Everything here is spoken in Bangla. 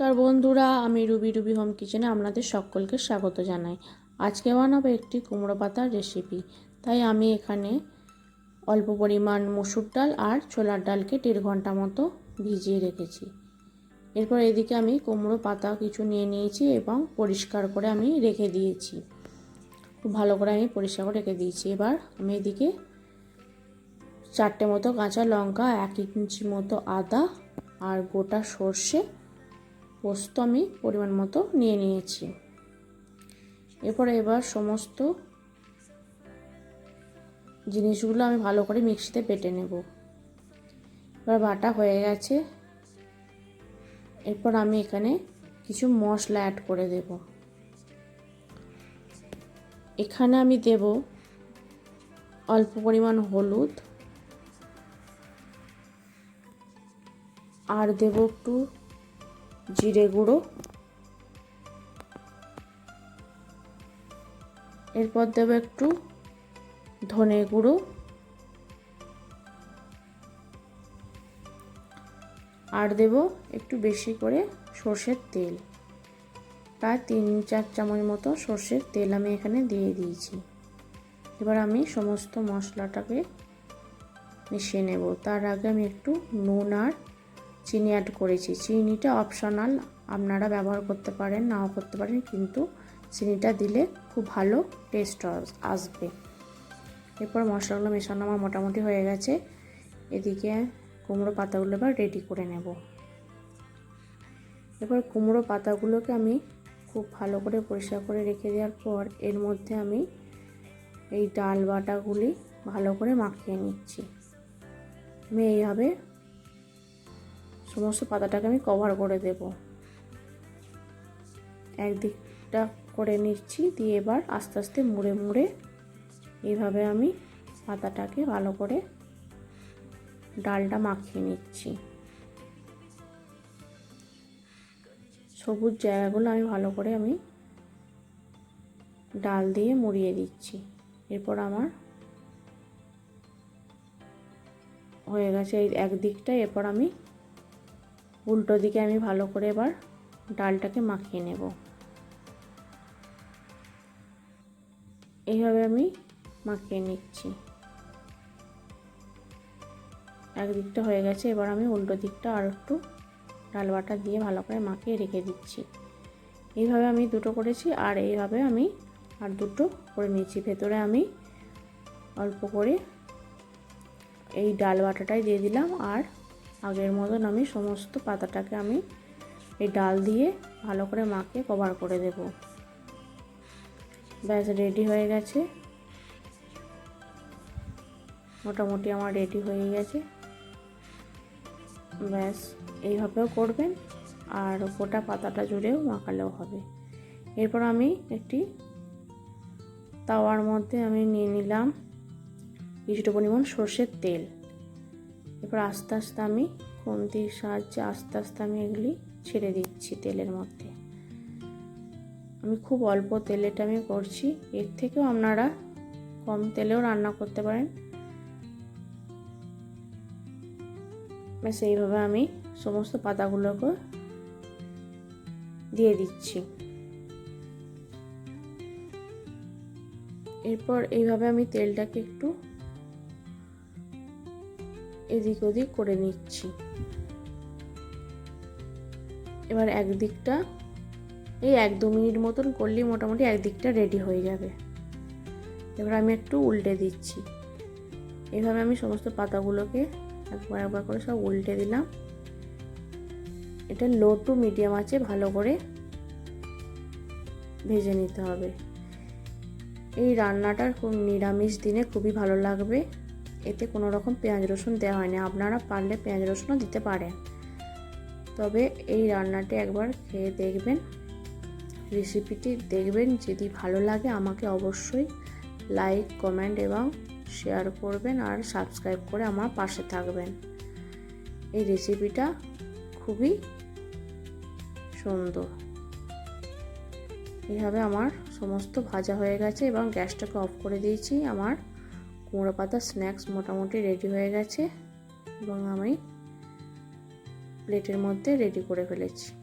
নমস্কার বন্ধুরা, আমি রুবি রুবি হোম কিচেনে আপনাদের সকলকে স্বাগত জানাই। আজকে বানাবো একটি কুমড়ো পাতার রেসিপি তাই আমি এখানে অল্প পরিমাণ মসুর ডাল আর ছোলার ডালকে দেড় ঘণ্টা মতো ভিজিয়ে রেখেছি। এরপর এদিকে আমি কুমড়ো পাতা কিছু নিয়ে নিয়েছি এবং পরিষ্কার করে আমি রেখে দিয়েছি। খুব ভালো করে আমি পরিষ্কার করে রেখে দিয়েছি। এবার আমি এদিকে চারটে মতো কাঁচা লঙ্কা, এক ইঞ্চি মতো আদা আর গোটা সর্ষে পোস্ত আমি পরিমাণ মতো নিয়ে নিয়েছি। এরপরে এবার সমস্ত জিনিসগুলো আমি ভালো করে মিক্সিতে পেটে নেব। এবার বাটা হয়ে গেছে। এরপর আমি এখানে কিছু মশলা অ্যাড করে দেব। এখানে আমি দেব অল্প পরিমাণ হলুদ। আর দেব একটু জিরে গুঁড়ো। এরপর দেবো একটু ধনে গুঁড়ো। আর দেব একটু বেশি করে সর্ষের তেল। প্রায় তিন, চার চামচ মতো সর্ষের তেল আমি এখানে দিয়ে দিয়েছি। এবার আমি সমস্ত মশলাটাকে মিশিয়ে নেব। তার আগে আমি একটু নুন আর চিনি অ্যাড করেছি। চিনিটা অপশনাল আপনারা ব্যবহার করতে পারেন, নাও করতে পারেন, কিন্তু চিনিটা দিলে খুব ভালো টেস্ট আসবে। এরপর মশলাগুলো মেশানো আমার মোটামুটি হয়ে গেছে। এদিকে কুমড়ো পাতাগুলো এবার রেডি করে নেব। এবার কুমড়ো পাতাগুলোকে আমি খুব ভালো করে পরিষ্কার করে রেখে দেওয়ার পর এর মধ্যে আমি এই ডাল বাটাগুলি ভালো করে মাখিয়ে নিচ্ছি। আমি এইভাবে সমস্ত পাতাটাকে আমি কভার করে দেব। একদিকটা করে নিচ্ছি, দিয়ে এবার আস্তে আস্তে মুড়ে মুড়ে এইভাবে আমি পাতাটাকে ভালো করে ডালটা মাখিয়ে নিচ্ছি। সবুজ জায়গাগুলো আমি ভালো করে আমি ডাল দিয়ে মুড়িয়ে দিচ্ছি। এরপর আমার হয়ে গেছে এই একদিকটা এরপর আমি উল্টো দিকে আমি ভালো করে এবার ডালটাকে মাখিয়ে নেব। এইভাবে আমি মাখিয়ে নিচ্ছি। একদিকটা হয়ে গেছে, এবার আমি উল্টো দিকটা আর একটু ডাল বাটা দিয়ে ভালো করে মাখিয়ে রেখে দিচ্ছি। এইভাবে আমি দুটো করেছি আর এইভাবে আমি আর দুটো করে নিয়েছি। ভেতরে আমি অল্প করে এই ডাল বাটাটাই দিয়ে দিলাম আর আগের মতন আমি সমস্ত পাতাটাকে আমি এই ডাল দিয়ে ভালো করে মাখিয়ে কভার করে দেব। ব্যাস রেডি হয়ে গেছে। মোটামুটি আমার রেডি হয়ে গেছে। ব্যাস, এইভাবেও করবেন আর গোটা পাতাটা জুড়েও মাখালেও হবে। এরপর আমি একটি তাওয়ার মধ্যে আমি নিয়ে নিলাম, কিছুটা পরিমাণ সর্ষের তেল। এরপর আস্তে আস্তে আমি খুন্তির সাহায্যে আস্তে আস্তে আমি এগুলি ছেড়ে দিচ্ছি তেলের মধ্যে। আমি খুব অল্প তেলেটা আমি করছি। এর থেকেও আপনারা কম তেলেও রান্না করতে পারেন। ব্যাস, এইভাবে আমি সমস্ত পাতাগুলোকে দিয়ে দিচ্ছি। এরপর এইভাবে আমি তেলটাকে একটু এদিক ওদিক করে নিচ্ছি। এবার একদিকটা, এই এক দু মিনিট মতন করলেই মোটামুটি একদিকটা রেডি হয়ে যাবে। এবার আমি একটু উল্টে দিচ্ছি। এইভাবে আমি সমস্ত পাতাগুলোকে একবার একবার করে সব উল্টে দিলাম। এটা লো টু মিডিয়াম আছে, ভালো করে ভেজে নিতে হবে। এই রান্নাটা খুব নিরামিষ দিনে খুবই ভালো লাগবে। এতে কোনো রকম পেঁয়াজ রসুন দেওয়া হয়নি। আপনারা পারলে পেঁয়াজ রসুনও দিতে পারেন তবে এই রান্নাটি একবার খেয়ে দেখবেন, রেসিপিটি দেখবেন। যদি ভালো লাগে আমাকে অবশ্যই লাইক, কমেন্ট এবং শেয়ার করবেন আর সাবস্ক্রাইব করে আমার পাশে থাকবেন। এই রেসিপিটা খুবই সুন্দর। এইভাবে আমার সমস্ত ভাজা হয়ে গেছে এবং গ্যাসটাকে অফ করে দিয়েছি আমার কুমড়ো পাতা স্ন্যাক্স মোটামুটি রেডি হয়ে গেছে এবং আমি প্লেটের মধ্যে রেডি করে ফেলেছি।